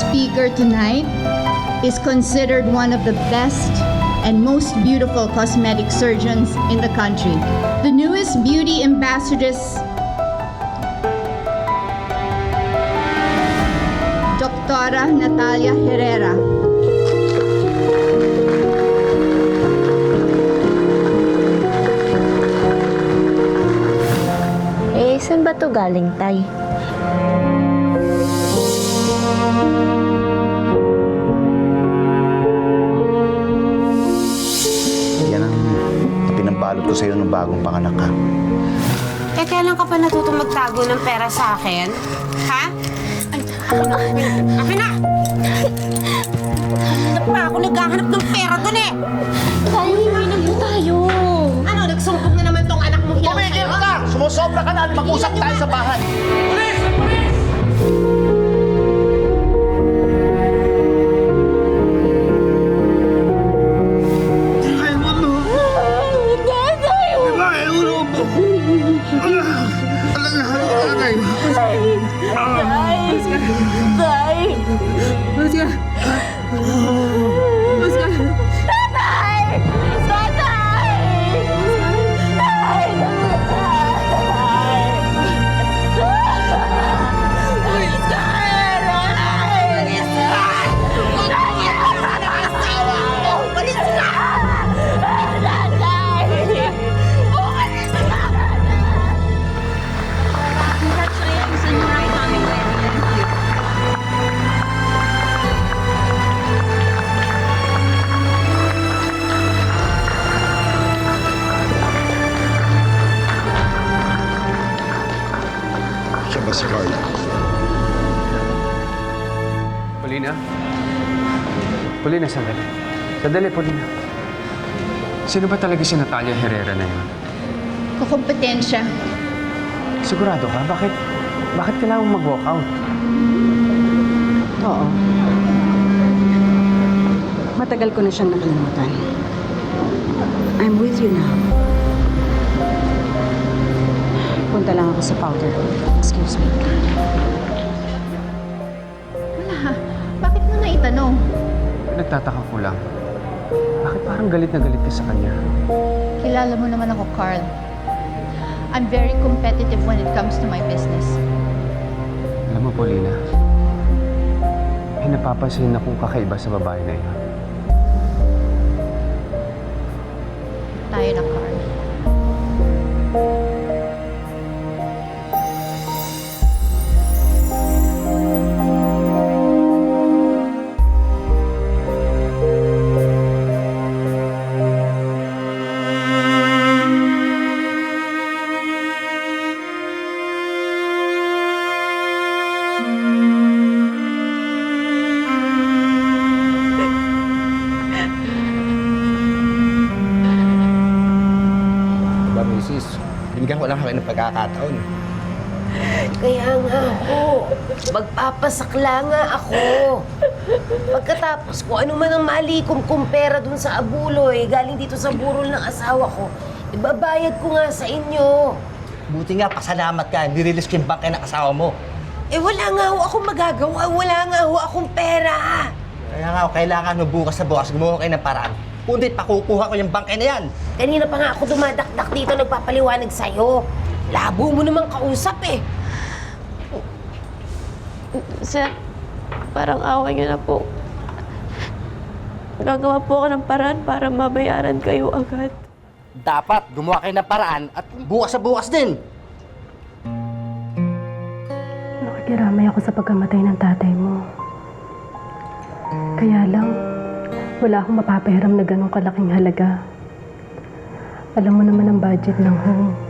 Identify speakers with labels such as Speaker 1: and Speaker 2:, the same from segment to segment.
Speaker 1: speaker tonight is considered one of the best and most beautiful cosmetic surgeons in the country. The newest beauty ambassadress, Doctora Natalia Herrera.
Speaker 2: Eh, saan ba to galing, Tay?
Speaker 3: Sa'yo nung bagong panganak ka.
Speaker 4: Eh, kailan ka pa natutong magtago ng pera sa akin? Ha? Ay, akin na! Hanap pa ako naghahanap ng pera dun eh!
Speaker 2: Tay, uminom po tayo.
Speaker 4: Ano, nagsumpong na naman tong anak mo hilang
Speaker 3: Tumigil ka! Sumusobra ka na! Mag-usap tayo sa bahay!
Speaker 5: Siya
Speaker 6: Paulina, sandali. Sandali, Paulina. Sino ba talaga si Natalia Herrera na yun?
Speaker 1: Kukumpetensya.
Speaker 6: Sigurado ka? Bakit? Bakit kailangan mong mag-walk out?
Speaker 7: Oo. Matagal ko na siyang nakalimutan. I'm with you now. Punta lang ako sa powder. Excuse me.
Speaker 6: Nagtataka ko lang. Bakit parang galit na galit ka sa kanya?
Speaker 1: Kilala mo naman ako, Carl. I'm very competitive when it comes to my business.
Speaker 6: Alam mo, Paulina, may napapansin akong kakaiba sa babae na yun.
Speaker 1: Tayo na,
Speaker 8: pagkakataon.
Speaker 4: Kaya nga ako. Magpapasakla nga ako. Pagkatapos ko, ano man ang mali kong kumpera dun sa abuloy, galing dito sa burol ng asawa ko, ibabayad ko nga sa inyo.
Speaker 8: Buti nga, pasalamat ka. Nirelease ko yung bangkay ng asawa mo.
Speaker 4: Eh wala nga ho akong magagawa, wala nga ho akong pera.
Speaker 8: Kaya nga, kailangan mo bukas na bukas gumawa kayo ng paraan. Kundi pakukuha ko yung bangkay na yan.
Speaker 4: Kanina pa nga ako dumadakdak dito nagpapaliwanag sa'yo. Labo mo namang kausap eh.
Speaker 2: Sir, parang away niyo na po. Gagawa po ako ng paraan para mabayaran kayo agad.
Speaker 8: Dapat gumawa kayo ng paraan at bukas na bukas din.
Speaker 9: Nakikiramay ako sa pagkamatay ng tatay mo. Kaya lang, wala akong mapapahiram na ganong kalaking halaga. Alam mo naman ang budget ng home.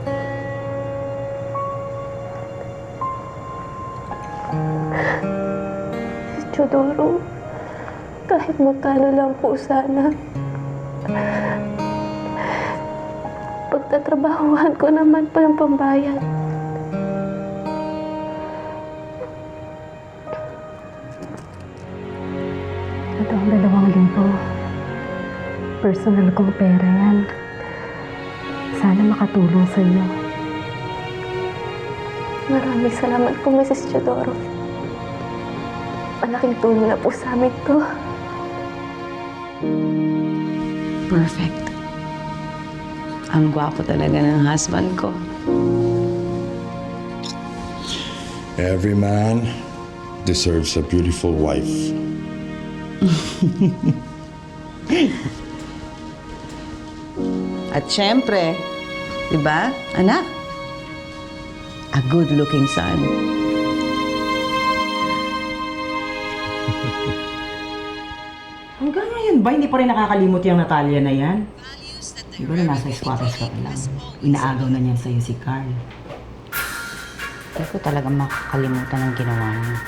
Speaker 2: Chodoro, kahit magkano lang po sana. Pagtatrabahuhan ko naman po yung pambayad.
Speaker 9: Ito ang dalawang libo. Personal kong pera yan. Sana makatulong sa iyo.
Speaker 2: Maraming salamat po, Mrs. Chodoro.
Speaker 5: Palaking tulong na po sa amin to.
Speaker 10: Perfect. Ang gwapo talaga ng husband ko.
Speaker 3: Every man deserves a beautiful wife.
Speaker 10: At syempre, di ba, anak? A good-looking son.
Speaker 11: Ngayon ba, hindi pa rin nakakalimot yung Natalia na yan? Siguro nasa squatters ka pa lang. Inaagaw na niyan sa'yo si Carl.
Speaker 12: Hindi ko talaga makakalimutan ang ginawa niya.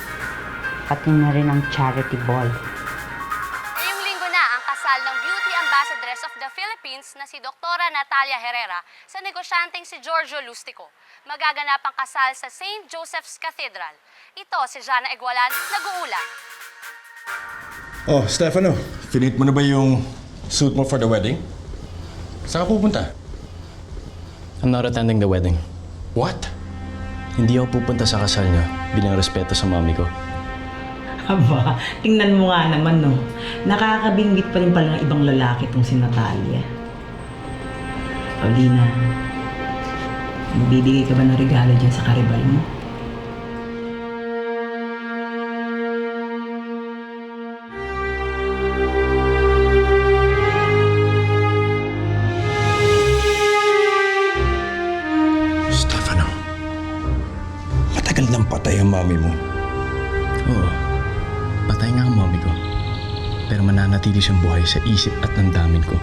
Speaker 12: Pati na rin ang charity ball.
Speaker 13: Ngayong linggo na ang kasal ng Beauty Ambassadress of the Philippines na si Doktora Natalia Herrera sa negosyanteng si Giorgio Lustico. Magaganap ang kasal sa St. Joseph's Cathedral. Ito si Jana Igualan, nag-uula.
Speaker 3: Oh, Stefano, finit mo na ba yung suit mo for the wedding? Saan ka pupunta?
Speaker 14: I'm not attending the wedding.
Speaker 3: What?
Speaker 14: Hindi ako pupunta sa kasal niya bilang respeto sa mami ko.
Speaker 11: Aba, tingnan mo nga naman, no. Nakakabingwit pa rin pala ng ibang lalaki tong si Natalia. Paulina, magbibigay ka ba ng regalo dyan sa karibal mo?
Speaker 3: Matagal nang patay ang mami mo.
Speaker 14: Oo, patay nga ang mami ko. Pero mananatili siyang buhay sa isip at damdamin ko.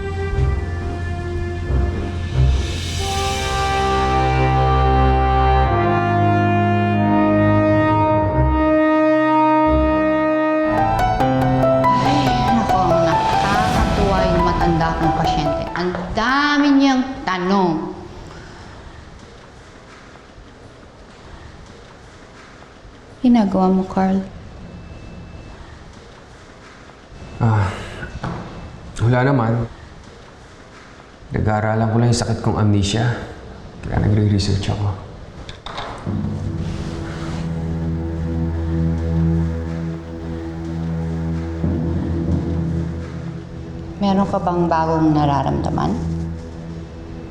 Speaker 15: Nako, nakakatuwa yung matanda kong pasyente. Ang dami niyang tanong. Ginagawa mo, Carl?
Speaker 6: Ah, wala naman. Nag-aaralan ko lang yung sakit kong amnesia. Kaya nagre-research ako.
Speaker 15: Meron ka bang bagong nararamdaman?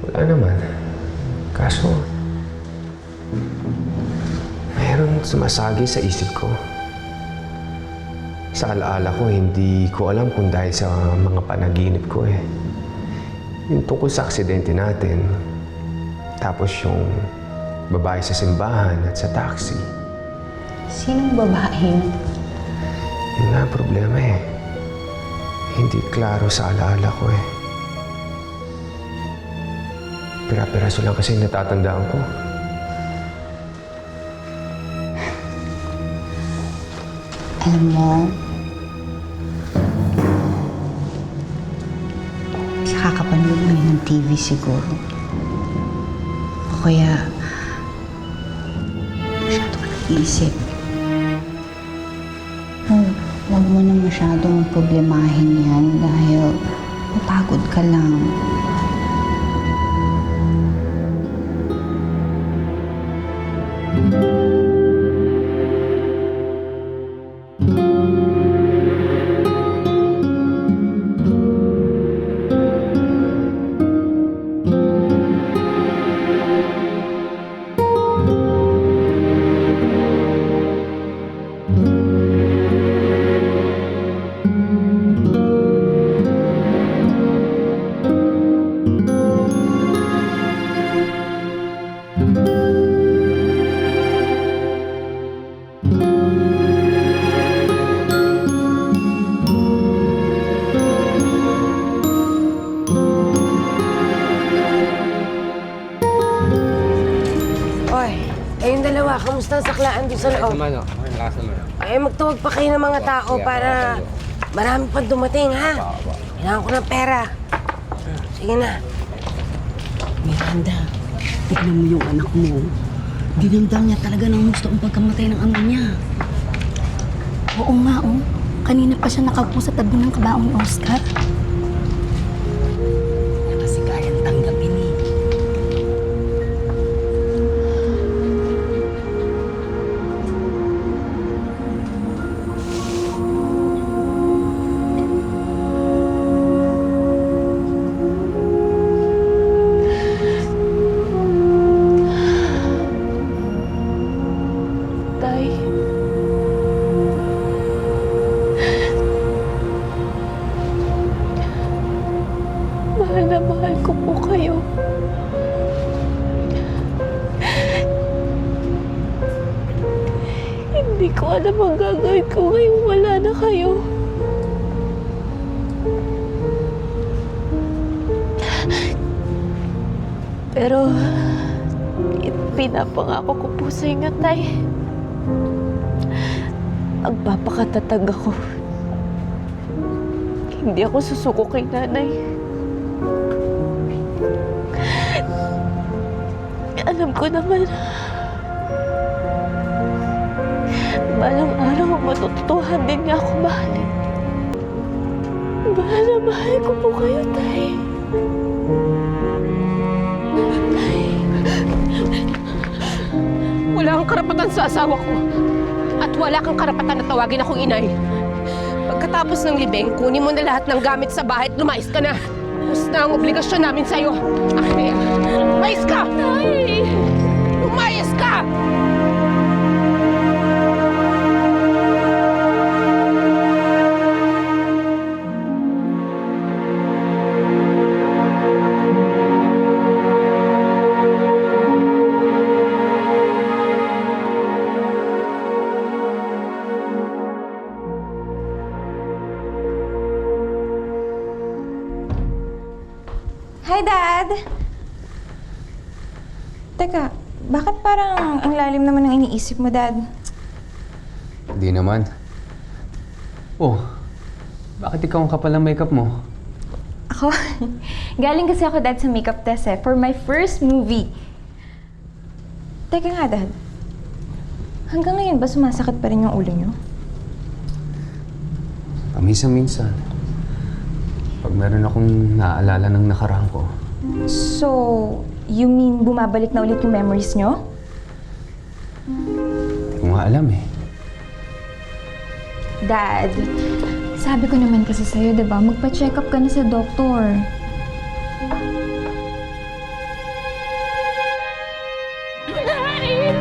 Speaker 6: Wala naman. Kaso, sumasagi sa isip ko. Sa alaala ko, hindi ko alam kung dahil sa mga panaginip ko eh. Yung tungkol sa aksidente natin, tapos yung babae sa simbahan at sa taxi.
Speaker 15: Sinong babae yun?
Speaker 6: Nga ang problema eh. Hindi klaro sa alaala ko eh. Pira-piraso lang kasi natatandaan ko.
Speaker 15: Alam mo, kakapanood mo ng TV siguro. O kaya, masyado ka nag-iisip. Huwag mo na masyadong problemahin yan dahil mapagod ka lang.
Speaker 4: Sa loob?
Speaker 6: Naman, okay, lakas naman.
Speaker 4: Ay, magtuwag pa kayo ng mga tao para marami pang dumating, ha? Kailangan ko ng pera. Sige na.
Speaker 12: Miranda, tignan mo yung anak mo. Dinamdam niya talaga ng gusto ang pagkamatay ng ama niya.
Speaker 5: Oo nga, oh. Kanina pa siya nakaupo sa tabi ng kabaong ni Oscar. Hindi ko alam ang gagawin ko ngayong wala na kayo. Pero, pinapangako ko po sa inyo, Tay. Magpapakatatag ako. Hindi ako susuko kay nanay. Alam ko naman, balang araw matututuhan din niya ako mahalin. Mahal na mahal ko po kayo, Tay.
Speaker 16: Wala kang karapatan sa asawa ko. At wala kang karapatan na tawagin akong inay. Pagkatapos ng libing, kunin mo na lahat ng gamit sa bahay at lumayas ka na. Tapos na ang obligasyon namin sa'yo. Akin. Lumayas ka!
Speaker 5: Tay!
Speaker 16: Lumayas ka!
Speaker 17: Teka, bakit parang ang lalim naman ng iniisip mo, Dad?
Speaker 6: Hindi naman. Oh, bakit ikaw ang kapal ng makeup mo?
Speaker 17: Ako? Galing kasi ako, Dad, sa makeup test eh, for my first movie. Teka nga, Dad. Hanggang ngayon ba sumasakit pa rin yung ulo niyo?
Speaker 6: Paminsan-minsan. Pag meron akong naaalala ng nakaraan ko,
Speaker 17: So, you mean bumabalik na ulit yung memories niyo?
Speaker 6: hindi ko nga alam eh.
Speaker 17: Dad, sabi ko naman kasi sa'yo, di ba? Magpa-check up ka na sa doktor.
Speaker 5: Nay!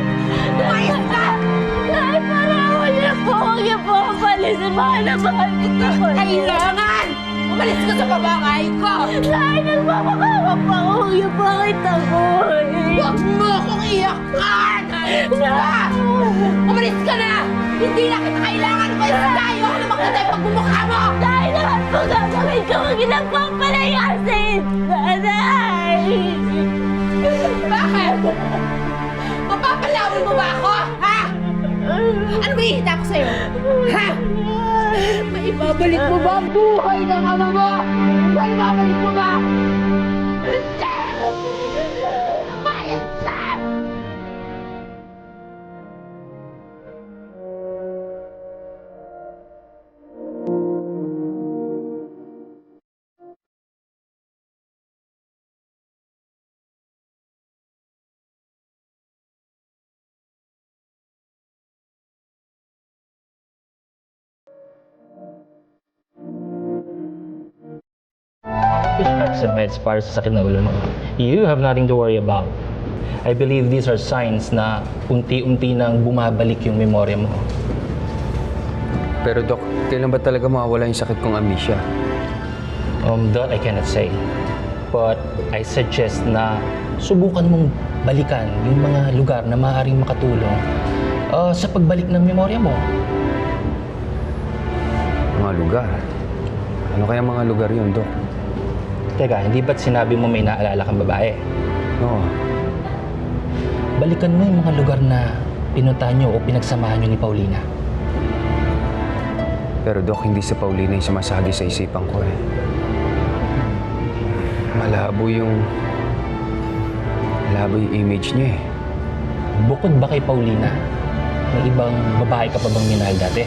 Speaker 5: Umayos ka! Nay, parawan niyo po! Huwag niyo po ako palisin. Mahal na mahal ko.
Speaker 16: Kailangan! Umalis ka sa pabahay ko!
Speaker 5: Nay, nagmamakawa pa ako. Huwag niyo po ako itaboy.
Speaker 16: Huwag mo akong iyakan!
Speaker 5: Nay!
Speaker 16: Umalis ka na! Hindi na kita kailangan! Umalis ka! Ayoko na makita yung pagmumukha mo!
Speaker 5: Nay, lahat po gagawin ko. Huwag niyo na po ako palayasin. Nanay!
Speaker 16: Bakit? Mapapalawin mo ba ako? Ha? Ano ba ihita ko sa'yo? Ha? Maibabalik mo ba ang buhay ng ama mo? Maibabalik mo ba?
Speaker 18: Some meds para sa sakit na ulo mo. You have nothing to worry about. I believe these are signs na unti-unti nang bumabalik yung memorya mo.
Speaker 6: Pero Dok, kailan ba talaga mawawala yung sakit kong amnesia?
Speaker 18: Um, that I cannot say. But I suggest na subukan mong balikan yung mga lugar na maaaring makatulong uh, sa pagbalik ng memorya mo.
Speaker 6: Mga lugar. Ano kaya mga lugar yun, Dok?
Speaker 18: Teka, hindi ba't sinabi mo may naalala kang babae?
Speaker 6: Oo.
Speaker 18: Balikan mo yung mga lugar na pinuntahan nyo o pinagsamahan nyo ni Paulina.
Speaker 6: Pero Dok, hindi sa Paulina yung sumasagi sa isipan ko eh. Malabo yung... Malabo yung image niya eh.
Speaker 18: Bukod ba kay Paulina, may ibang babae ka pa bang minahal dati?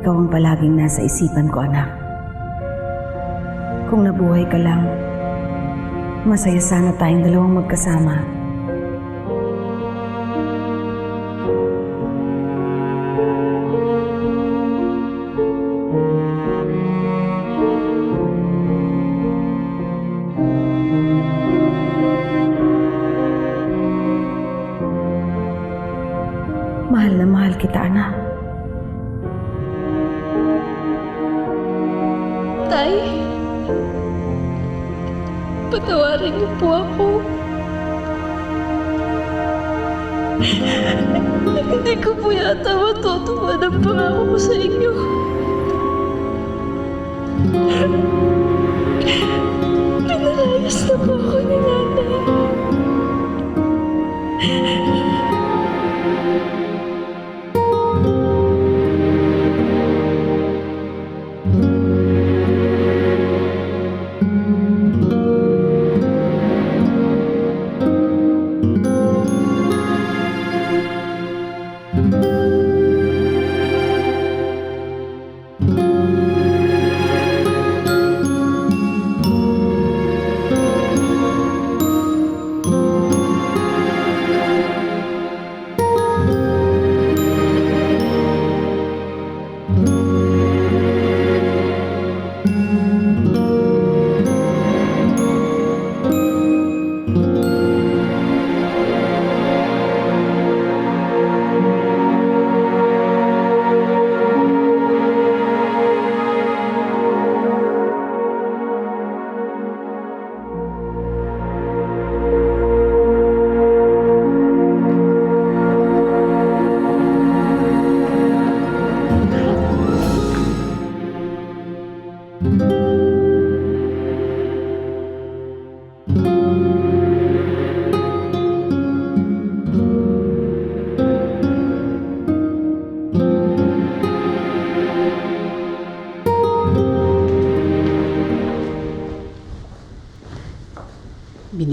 Speaker 12: Ikaw ang palaging nasa isipan ko, anak. Kung nabuhay ka lang, masaya sana tayong dalawang magkasama.
Speaker 2: Tay, Oh,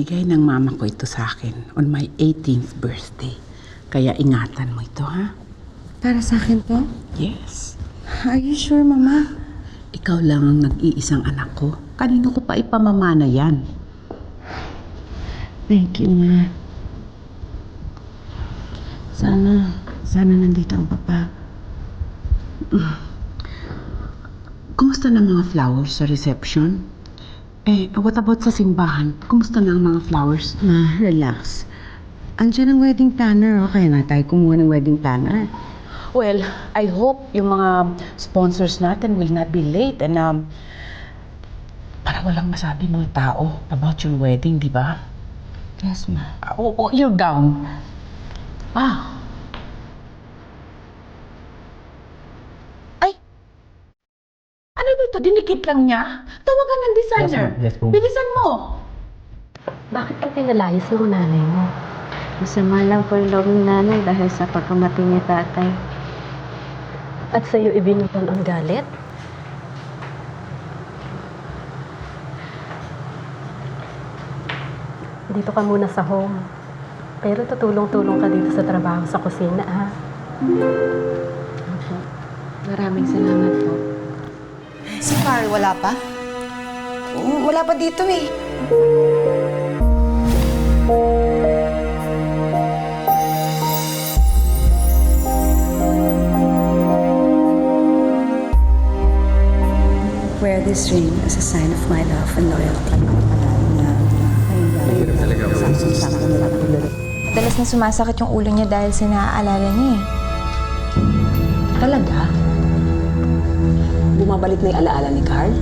Speaker 7: Binigay ng mama ko ito sa akin on my 18th birthday. Kaya ingatan mo ito, ha?
Speaker 19: Para sa akin to?
Speaker 7: Yes.
Speaker 19: Are you sure, Mama?
Speaker 7: Ikaw lang ang nag-iisang anak ko. Kanino ko pa ipamamana yan?
Speaker 19: Thank you, Ma. Sana, sana nandito ang papa.
Speaker 7: Kumusta na mga flowers sa reception? Eh, what about sa simbahan? Kumusta na ang mga flowers?
Speaker 19: Ma, relax. Andiyan ang wedding planner. Okay na tayo kumuha ng wedding planner.
Speaker 7: Well, I hope yung mga sponsors natin will not be late and um, para walang masabi mga tao about your wedding, di ba?
Speaker 19: Yes, ma.
Speaker 7: Oh, oh, your gown. Ah. Ay! Ano ba ito? Dinikit lang niya? Tawagan ng designer.
Speaker 20: Yes, ma'am. Yes, ma'am.
Speaker 7: Bilisan mo.
Speaker 19: Bakit ka pinalayas ng nanay mo? Masama lang po yung loob ng nanay dahil sa pagkamatay ni tatay.
Speaker 1: At sa'yo ibinutol ang galit? Dito ka muna sa home. Pero tutulong-tulong ka dito sa trabaho sa kusina, ha?
Speaker 19: Maraming salamat po.
Speaker 15: Carl, wala pa? Wala pa dito eh.
Speaker 19: Wear this ring as a sign of my love and loyalty.
Speaker 2: Madalas na sumasakit yung ulo niya dahil sa naaalala niya eh.
Speaker 11: Talaga? Bumabalik na yung alaala ni Carl?